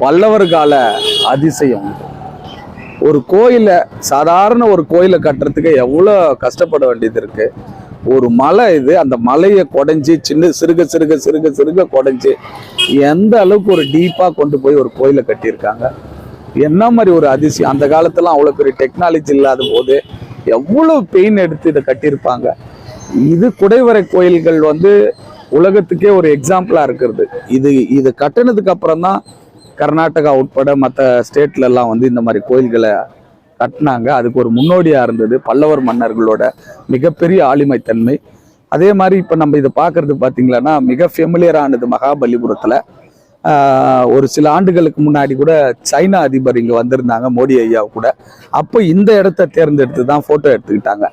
பல்லவர் கால அதிசயம். ஒரு கோயிலை சாதாரண ஒரு கோயிலை கட்டுறதுக்கு எவ்வளோ கஷ்டப்பட வேண்டியது இருக்கு. ஒரு மலை இது அந்த மலையை குடைஞ்சி சின்ன சிறுக சிறுக சிறுக சிறுக குடைஞ்சி எந்த அளவுக்கு ஒரு டீப்பாக கொண்டு போய் ஒரு கோயிலை கட்டியிருக்காங்க? என்ன மாதிரி ஒரு அதிசயம்? அந்த காலத்துல அவ்வளோ பெரிய டெக்னாலஜி இல்லாத போது எவ்வளோ பெயின் எடுத்து இதை கட்டியிருப்பாங்க? இது குடைவரை கோயில்கள் வந்து உலகத்துக்கே ஒரு எக்ஸாம்பிளாக இருக்கிறது. இது இது கட்டினதுக்கு அப்புறம் தான் கர்நாடகா உட்பட மற்ற ஸ்டேட்ல எல்லாம் வந்து இந்த மாதிரி கோயில்களை கட்டினாங்க. அதுக்கு ஒரு முன்னோடியாக இருந்தது பல்லவர் மன்னர்களோட மிகப்பெரிய ஆளுமைத்தன்மை. அதே மாதிரி இப்போ நம்ம இதை பார்க்கறது பார்த்தீங்களன்னா மிக ஃபெமிலியரானது மகாபலிபுரத்தில். ஒரு சில ஆண்டுகளுக்கு முன்னாடி கூட சைனா அதிபர் இங்கே வந்திருந்தாங்க மோடி ஐயா கூட. அப்போ இந்த இடத்த தேர்ந்தெடுத்து தான் ஃபோட்டோ எடுத்துக்கிட்டாங்க.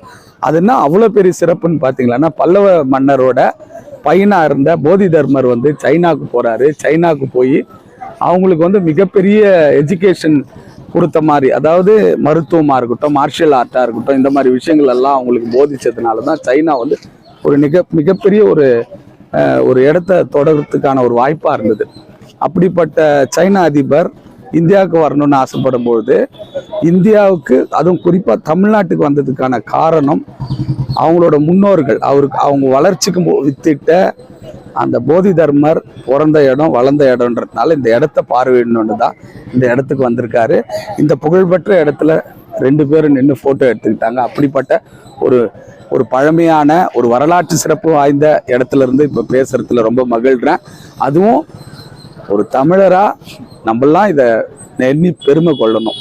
அதுனா அவ்வளோ பெரிய சிறப்புன்னு பார்த்தீங்களன்னா பல்லவ மன்னரோட பையனாக இருந்த போதி தர்மர் வந்து சைனாக்கு போகிறாரு சைனாவுக்கு போய் அவங்களுக்கு வந்து மிகப்பெரிய எஜுகேஷன் கொடுத்த மாதிரி அதாவது மருத்துவமாக இருக்கட்டும் மார்ஷியல் ஆர்ட்டாக இருக்கட்டும் இந்த மாதிரி விஷயங்கள் எல்லாம் அவங்களுக்கு போதித்ததுனால தான் சைனா வந்து ஒரு மிக மிகப்பெரிய ஒரு ஒரு இடத்த தொடர்றதுக்கான ஒரு வாய்ப்பாக இருந்தது. அப்படிப்பட்ட சைனா அதிபர் இந்தியாவுக்கு வரணும்னு ஆசைப்படும் பொழுது இந்தியாவுக்கு அதுவும் குறிப்பாக தமிழ்நாட்டுக்கு வந்ததுக்கான காரணம் அவங்களோட முன்னோர்கள் அவருக்கு அவங்க வளர்ச்சிக்கு வித்திட்ட அந்த போதி தர்மர் பிறந்த இடம் வளர்ந்த இடம்ன்றதுனால இந்த இடத்த பார்வையிடணுன்னு தான் இந்த இடத்துக்கு வந்திருக்காரு. இந்த புகழ்பெற்ற இடத்துல ரெண்டு பேரும் நின்று ஃபோட்டோ எடுத்துக்கிட்டாங்க. அப்படிப்பட்ட ஒரு ஒரு பழமையான ஒரு வரலாற்று சிறப்பு வாய்ந்த இடத்துல இருந்து இப்போ பேசுறதுல ரொம்ப மகிழ்கிறேன். அதுவும் ஒரு தமிழராக நம்மளாம் இதை எண்ணி பெருமை கொள்ளணும்.